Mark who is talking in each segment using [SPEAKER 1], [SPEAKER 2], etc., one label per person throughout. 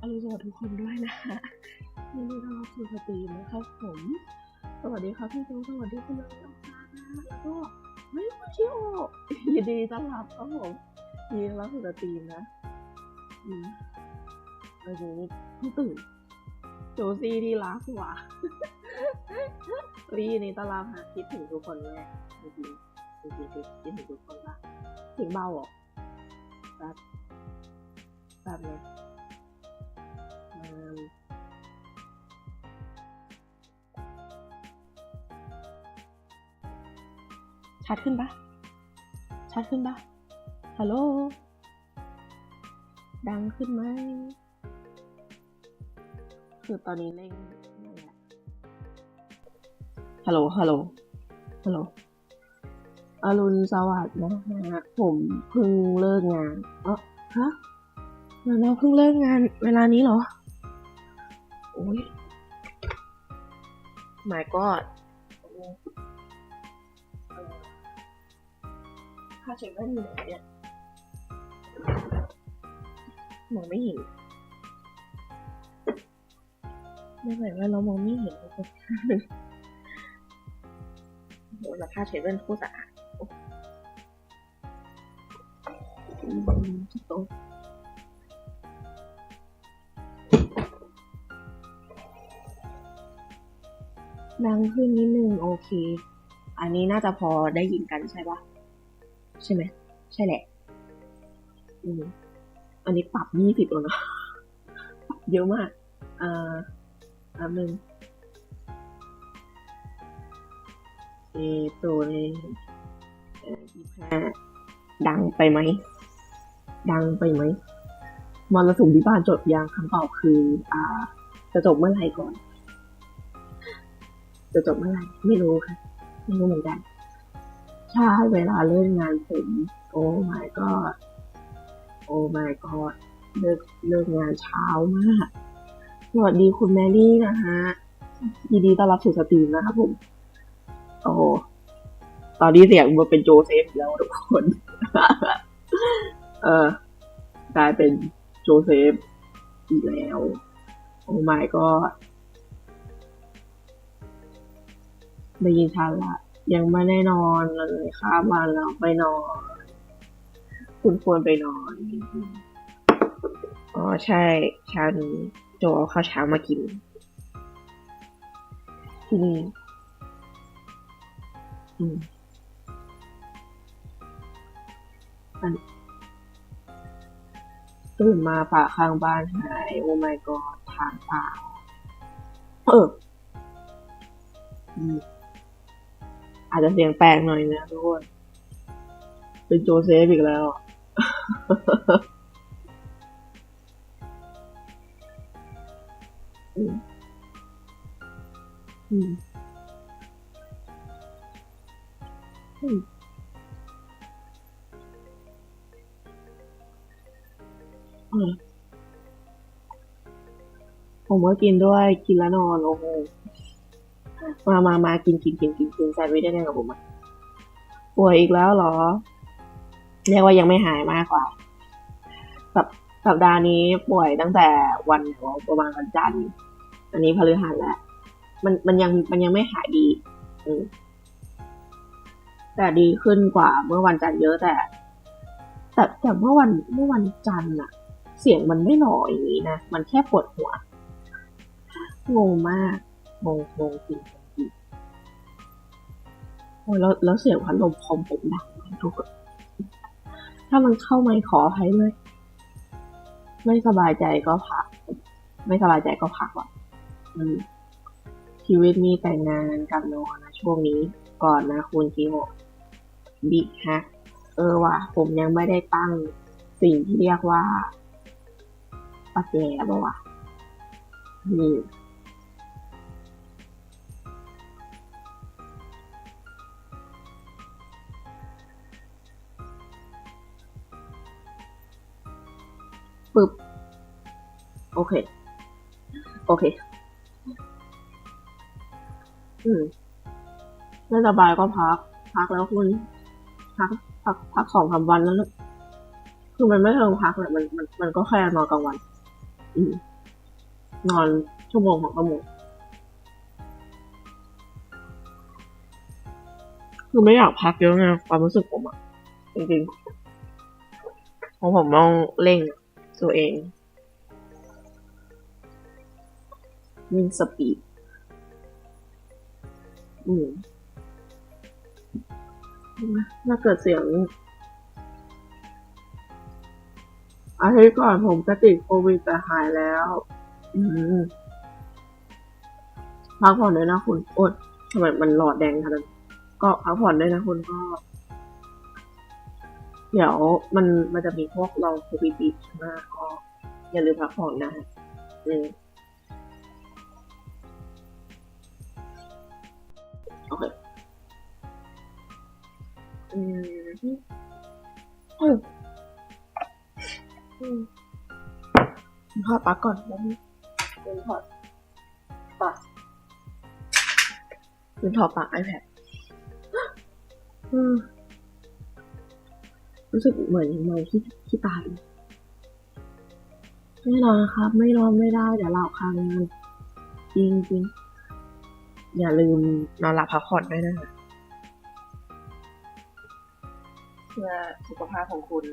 [SPEAKER 1] อรุณสวัสดิ์ทุกคนด้วยนะคะยินดีต้อนรับสู่สตรีมนะครับผม สวัสดีครับพี่โจสวัสดีคุณน้องน้องฟ้านะแล้วก็เฮ้ยคุณชิโอยินดีต้อนรับครับผมยินดีต้อนรับสู่สตรีมนะอืมเมื่อกี้เพิ่งตื่นโจซี่ที่รักว่ะรีนี่ต้อนรับฮะคิดถึงทุกคนเลยจริงจริงคิดถึงทุกคนละเสียงเบาเหรอแบบแบบเลย ชัดขึ้นปะชัดขึ้นปะฮัลโหล ดังขึ้นไหม คือตอนนี้เร่งนั่นแหละฮัลโหล ฮัลโหล ฮัลโหลอรุณสวัสดิ์นะฮะผมเพิ่งเลิกงานเออฮะเราเพิ่งเลิกงานเวลานี้เหรอ โอ้ย my god ค่า เช็คว่าอยู่ไหนเนี่ยมองไม่เห็นไม่ไหวว่าเรามองไม่เห็นเลยสักค่าหนึ่งโหแล้วค่าเช็คเป็นผู้สะอาดทุกโต๊ะดังขึ้นนิดนึงโอเค อันนี้น่าจะพอได้ยินกันใช่ปะ ใช่ไหม ใช่แหละ อืมอันนี้ปรับยี่สิบแล้วนะปรับเยอะมาก อ่าอันหนึ่งเอตัวเลยยี่ห้าดังไปไหม ดังไปไหมมรสุมที่บ้านจบยังคำตอบคือ อ่า จะจบเมื่อไหร่ก่อน จะจบเมื่อไหร่ ไม่รู้ค่ะ ไม่รู้เหมือนกัน ใช่เวลาเลิกงานผมโอ้ my god โอ้ my god เลิกเลิกงานเช้ามาก สวัสดีคุณแมรี่นะฮะยินดีต้อนรับสู่สตรีมนะครับผม โอ้ตอนนี้เสียงมันเป็นโจเซฟแล้วทุกคน เออกลายเป็นโจเซฟอีกแล้ว โอ้ my god ได้ยินชันละ ยังไม่ได้นอนเลยค่ะบ้านเราไปนอน คุณควรไปนอน อ๋อใช่เช้านี้โจเอาข้าวเช้ามากิน ที่นี่อืมอันตื่นมาป่าข้างบ้านหาย โอ้ my god ทางป่าเออ อืม อาจจะเสียงแปลกหน่อยนะทุกคน เป็นโจเซฟอีกแล้ว อืม อืมอืมเออผมก็กินด้วยกินแล้วนอนโอ้โห มามามากินกินกินกินกินแซนด์วิชได้ไงกับผมอะป่วยอีกแล้วเหรอ เรียกว่ายังไม่หายมากกว่า สัปสัปดาห์นี้ป่วยตั้งแต่วันหนวประมาณวันจันทร์อันนี้พฤหัสแล้ว มันมันยังมันยังไม่หายดี อืแต่ดีขึ้นกว่าเมื่อวันจันทร์เยอะแต่ แต่แต่เมื่อวันเมื่อวันจันทร์อะเสียงมันไม่หล่ออย่างนี้นะ มันแค่ปวดหัวงงมาก งงงงจริงจริงโอ้ยแล้วแล้วเสียงพัดลมคอมผมดังมากทุกคนถ้ามันเข้าไม่ขออภัยด้วย ไม่สบายใจก็พัก ไม่สบายใจก็พักว่ะชีวิตมีแต่งานกับนอนนะช่วงนี้ก่อนนะคุณจิโอบิ๊กฮะ เออว่ะ ผมยังไม่ได้ตั้งสิ่งที่เรียกว่าปัจแจบ่วะอืม ปึ๊บ โอเค โอเค อืมไม่สบายก็พัก พักแล้วคุณ พัก พัก พักสองสามวันแล้วนะคือมันไม่เชิงพักแหละมัน มัน มันก็แค่นอนกลางวัน อืมนอนชั่วโมงของชั่วโมงคือไม่อยากพักเยอะไงความรู้สึกผมอะจริงๆเพราะผมต้องเร่ง ตัวเอง วิ่งสปีด อืมน่าเกิดเสียงอาทิตย์ก่อนผมก็ติดโควิดแต่หายแล้ว อืมพักผ่อนด้วยนะคุณ โอ๊ยทำไมมันหลอดแดงขนาดนั้นก็พักผ่อนด้วยนะคุณก็ เดี๋ยวมันมันจะมีพวกเราโควิดอีกใช่ไหมก็อย่าลืมพักผ่อนนะอืมโอเคอืมอืมอืมถอดปลั๊กก่อนแล้วนี่คุณถอดปลั๊กคุณถอดปลั๊ก iPad อืม รู้สึกเหมือนยังเมาที่ที่ตาอยู่ไม่นอนนะครับ ไม่นอนไม่ได้เดี๋ยวเราค้างงานจริงจริงๆอย่าลืมนอนหลับพักผ่อนด้วยนะคะเพื่อสุขภาพของคุณ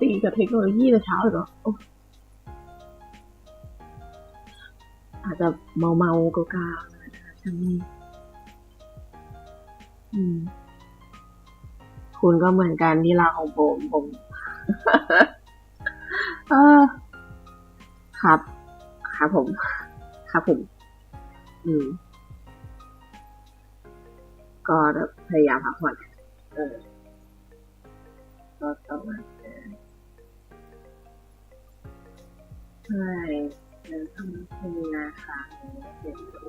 [SPEAKER 1] ตีกับเทคโนโลยีแต่เช้าเลยเหรอ อาจจะเมาเมาๆกาๆนะคะช่างนี่อืมคุณก็เหมือนกันที่ลาของผมผมเออครับ ครับผม ครับผม อืม ก็พยายามพักผ่อนเออก็ต้องมา เออใช่แล้วทำคุณนะคะเดี๋ยวดู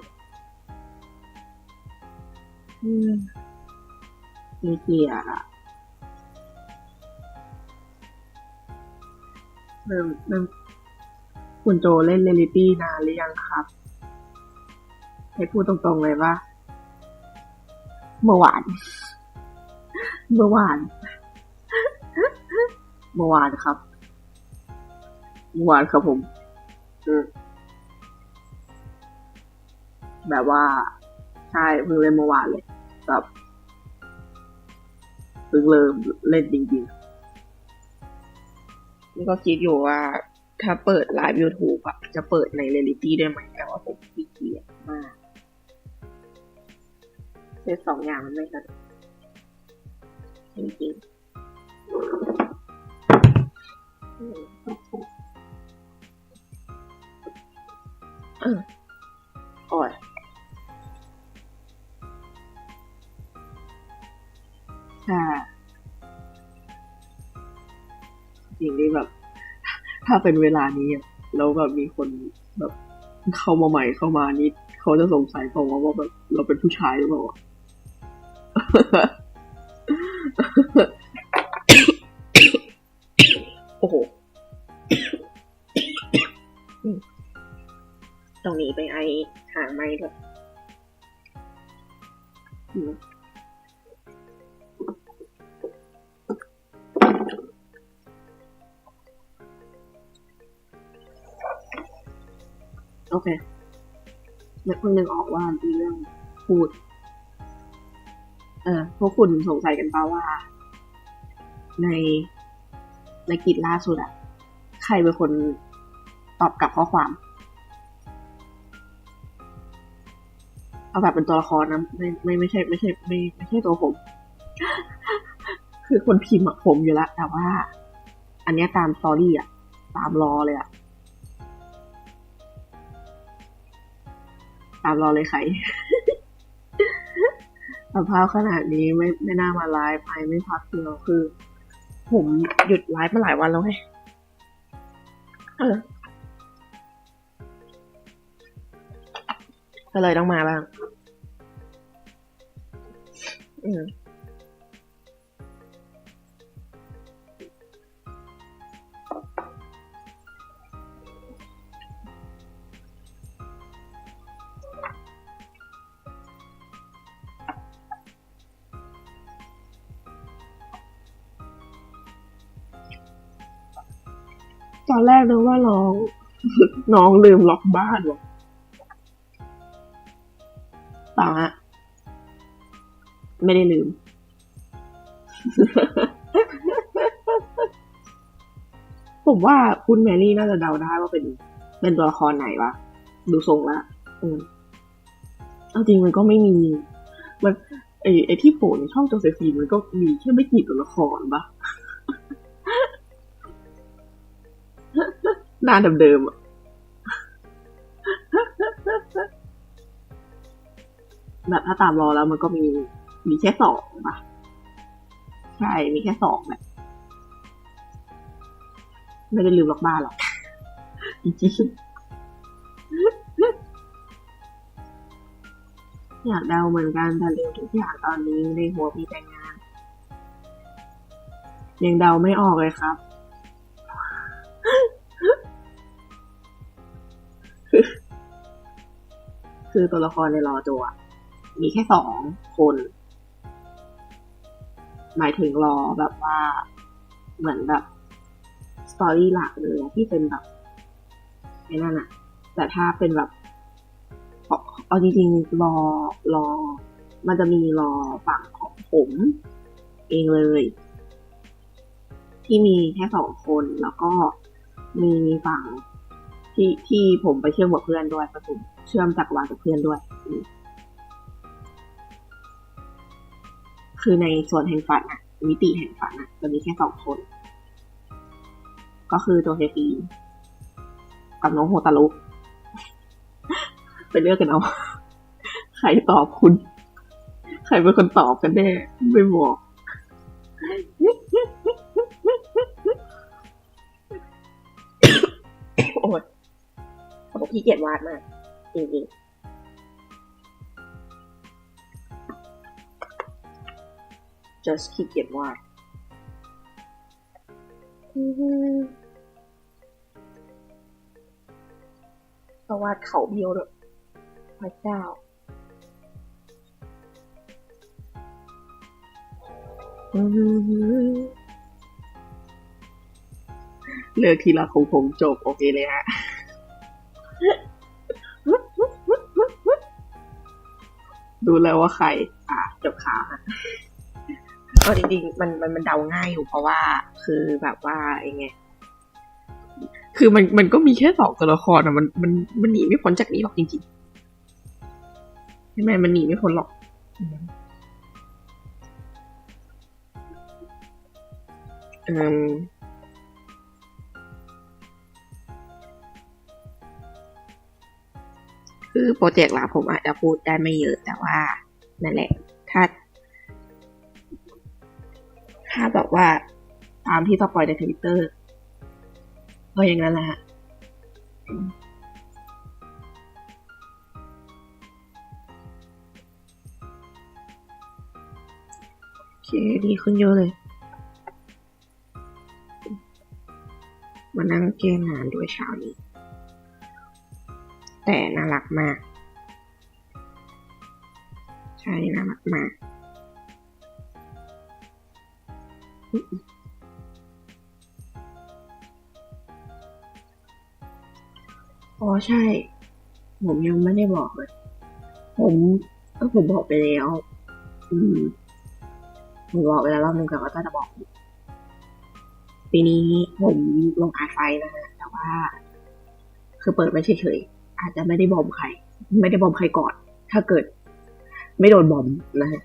[SPEAKER 1] อืมมีเกียร์อะเริ่มเริ่มคุณโจเล่นเรลิตี้นานหรือยังครับ ให้พูดตรงๆเลยว่า เมื่อวาน เมื่อวาน เมื่อวานครับ เมื่อวานครับผม แบบว่า ใช่เพิ่งเล่นเมื่อวานเลยแบบเพิ่งเริ่มเล่นจริงๆ นี่ก็คิดอยู่ว่าถ้าเปิดไลฟ์ YouTube อะจะเปิดในเรลิตี้ได้ไหมแต่ว่าผมขี้เกียจมากเซตสองอย่างมันไม่สะดวกจริงๆ โอ้ยค่ะจริงที่แบบ ถ้าเป็นเวลานี้แล้วแบบมีคนแบบเข้ามาใหม่เข้ามานี่เขาจะสงสัยเปล่าวะว่าแบบเราเป็นผู้ชายหรือเปล่า ไม้ด้วยอืมโอเคนึกเพิ่งนึกออกว่ามีเรื่องพูด เออพวกคุณสงสัยกันเปล่าว่า ในในกิจล่าสุดอะใครเป็นคนตอบกลับข้อความ เอาแบบเป็นตัวละครนะไม่ไม่ไม่ใช่ไม่ใช่ไม่ไม่ใช่ตัวผม คือคนพิมพ์ผมอยู่แล้วแต่ว่า อันนี้ตามสตอรี่อะตามรอเลยอะตามรอเลยใครสภาพขนาดนี้ไม่ไม่น่ามาไลฟ์ไปไม่พักเดียวคือ ผมหยุดไลฟ์มาหลายวันแล้วไงเออก็เลยต้องมาบ้าง ตอนแรกนึกว่าน้อง น้องลืมล็อกบ้านว่ะต่างอะ ไม่ได้ลืม ผมว่าคุณแมรี่น่าจะเดาได้ว่าเป็น เป็นตัวละครไหนวะ ดูทรงละอืมเอาจริงมันก็ไม่มี มันไอไอที่โผล่ในช่องโจเซฟีนมันก็มีแค่ไม่กี่ตัวละครปะหน้าเดิมๆอะแบบถ้าตามรอแล้วมันก็มี มีแค่สองปะใช่ มีแค่สองแหละไม่ได้ลืมล็อกบ้านหรอกจริงอยากเดาเหมือนกันแต่เร็วทุกอย่างตอนนี้ในหัวมีแต่งาน ยังเดาไม่ออกเลยครับ คือตัวละครในรอโจอะมีแค่สองคน หมายถึงรอแบบว่าเหมือนแบบสตอรี่หลักเลยที่เป็นแบบไอ้นั่นอะแต่ถ้าเป็นแบบเอาจริงๆรอรอ มันจะมีรอฝั่งของผมเองเลย ที่มีแค่สองคนแล้วก็มีฝั่งที่ที่ผมไปเชื่อมกับเพื่อนด้วยก็คือเชื่อมจักรวาลกับเพื่อนด้วย คือในส่วนแห่งฝันอะมิติแห่งฝันอะจะมีแค่สองคน ก็คือโจเซฟีนกับน้องโฮตารุไปเลือกกันเอาใครตอบคุณ ใครเป็นคนตอบกันแน่ไม่บอกโอ้ยผมขี้เกียจวาดมากจริงๆ just ขี้เกียจวาดก็วาดเขาเบี้ยวด้วยพระเจ้าเลือกทีละของผมจบ โอเคเลยฮะดูแล้วว่าใคร อะจบข่าวฮะ็จริงๆมันมันมันเดาง่ายอยู่เพราะว่า คือแบบว่ายังไงคือมันมันก็มีแค่สองตัวละครอะมันมันมันหนีไม่พ้นจากนี้หรอกจริงๆใช่ไหมมันหนีไม่พ้นหรอกอืมอืมคือโปรเจกต์หลักผมอาจจะพูดได้ไม่เยอะแต่ว่านั่นแหละามที่สปอยในทวิตเตอร์ก็อย่างนั้นแหละฮะโอเคดีขึ้นเยอะเลย มานั่งเกมงานด้วยเช้านี้ แต่น่ารักมาก ใช่น่ารักมาก อ๋อใช่ ผมยังไม่ได้บอกเลย ผมก็ผมบอกไปแล้ว อืมผมบอกไปแล้วรอบนึงแต่ว่าก็จะบอกอีกปีนี้ผมลงอาไฟนะฮะแต่ว่า คือเปิดไว้เฉยๆอาจจะไม่ได้บอมใคร ไม่ได้บอมใครก่อน ถ้าเกิด ไม่โดนบอมนะฮะ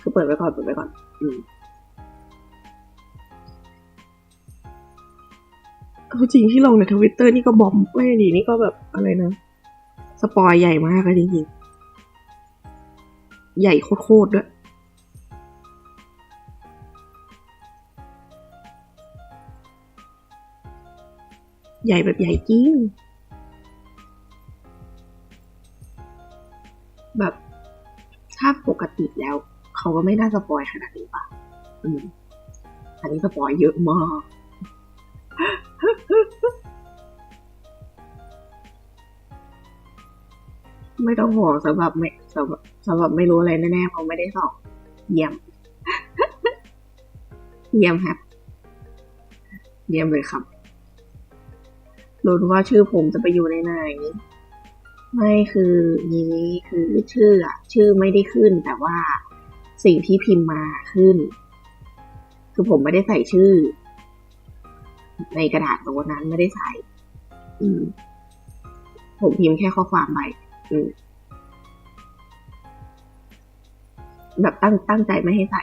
[SPEAKER 1] คือเปิดไว้ก่อนเปิดไว้ก่อน อืม เอาจริงที่ลงในทวิตเตอร์นี่ก็บอมไม่ดีนี่ก็แบบอะไรนะ สปอยใหญ่มากเลยจริงๆ ใหญ่โคตรๆด้วยใหญ่แบบใหญ่จริง แบบถ้าปกติแล้ว เขาก็ไม่น่าสปอยขนาดนี้ป่ะ อืม อันนี้สปอยเยอะมาก ไม่ต้องห่วงสำหรับไม่สำหรับสำหรับไม่รู้อะไรแน่ๆเพราะไม่ได้สอบเยี่ยม เยี่ยมครับ เยี่ยมเลยครับลุ้ว่าชื่อผมจะไปอยู่ในไหน ไม่คือนี้คือชื่ออะชื่อไม่ได้ขึ้น แต่ว่าสิ่งที่พิมพ์มาขึ้น คือผมไม่ได้ใส่ชื่อ ในกระดาษตัวนั้นไม่ได้ใส่ผมพิมพ์แค่ข้อความไปแบบตั้งตั้งใจไม่ให้ใส่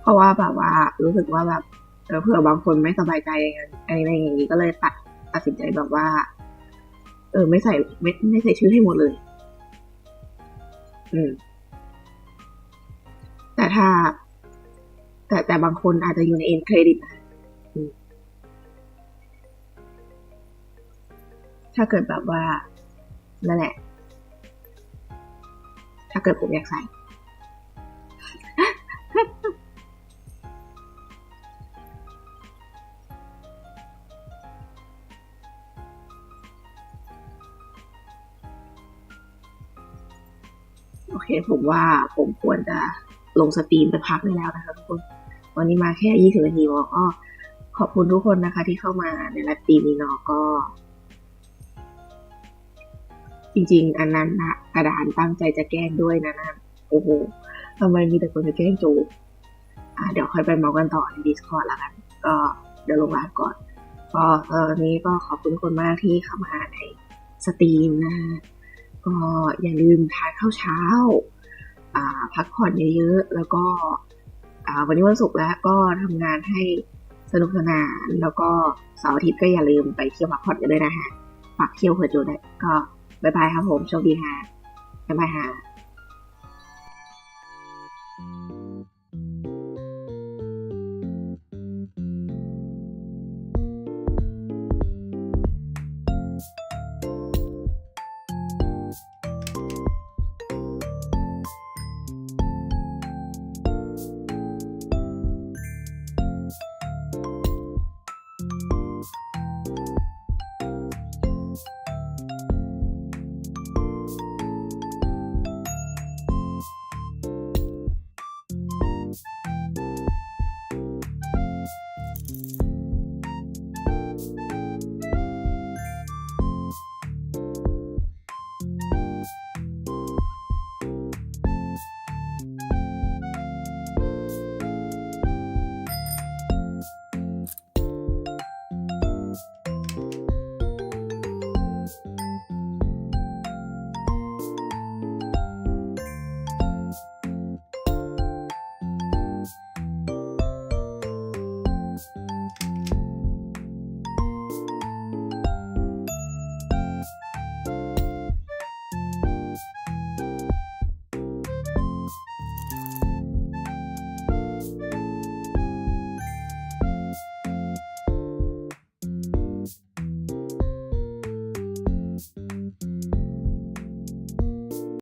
[SPEAKER 1] เพราะว่าแบบว่า รู้สึกว่าแบบเออเผื่อบางคนไม่สบายใจอะไรอย่างนี้ก็เลยตัดตัดสินใจแบบว่า เออ ไม่ใส่ไม่ไม่ใส่ชื่อให้หมดเลย อืม แต่ถ้า แต่แต่บางคนอาจจะอยู่ในเอ็นเครดิตถ้าเกิดแบบว่านั่นแหละ ถ้าเกิดผมอยากใส่ โอเค ผมว่าผมควรจะ ลงสตรีมไปพักได้แล้วนะคะทุกคน วันนี้มาแค่ยี่สิบนาทีก็ขอบคุณทุกคนนะคะที่เข้ามาในไลฟ์สตรีมนี้เนาะก็ จริงๆ อันนั้นนะกระดานตั้งใจจะแกล้งด้วยนะนะโอ้โหทำไมมีแต่คนจะแกล้งจูอ่าเดี๋ยวค่อยไปเมากันต่อใน Discord แล้วกัน ก็เดี๋ยวลงไลฟ์ก่อนก็ตอนนี้ก็ขอบคุณทุกคนมากที่เข้ามาในสตรีมนะก็อย่าลืมทานข้าวเช้า พักผ่อนเยอะๆ แล้วก็วันนี้วันศุกร์แล้วก็ทำงานให้สนุกสนาน แล้วก็เสาร์อาทิตย์ก็อย่าลืมไปเที่ยวพักผ่อนกันด้วยนะฮะฝากเที่ยวเผื่อจูได้ก็บายบายครับผมโชคดีฮะบายบายฮะ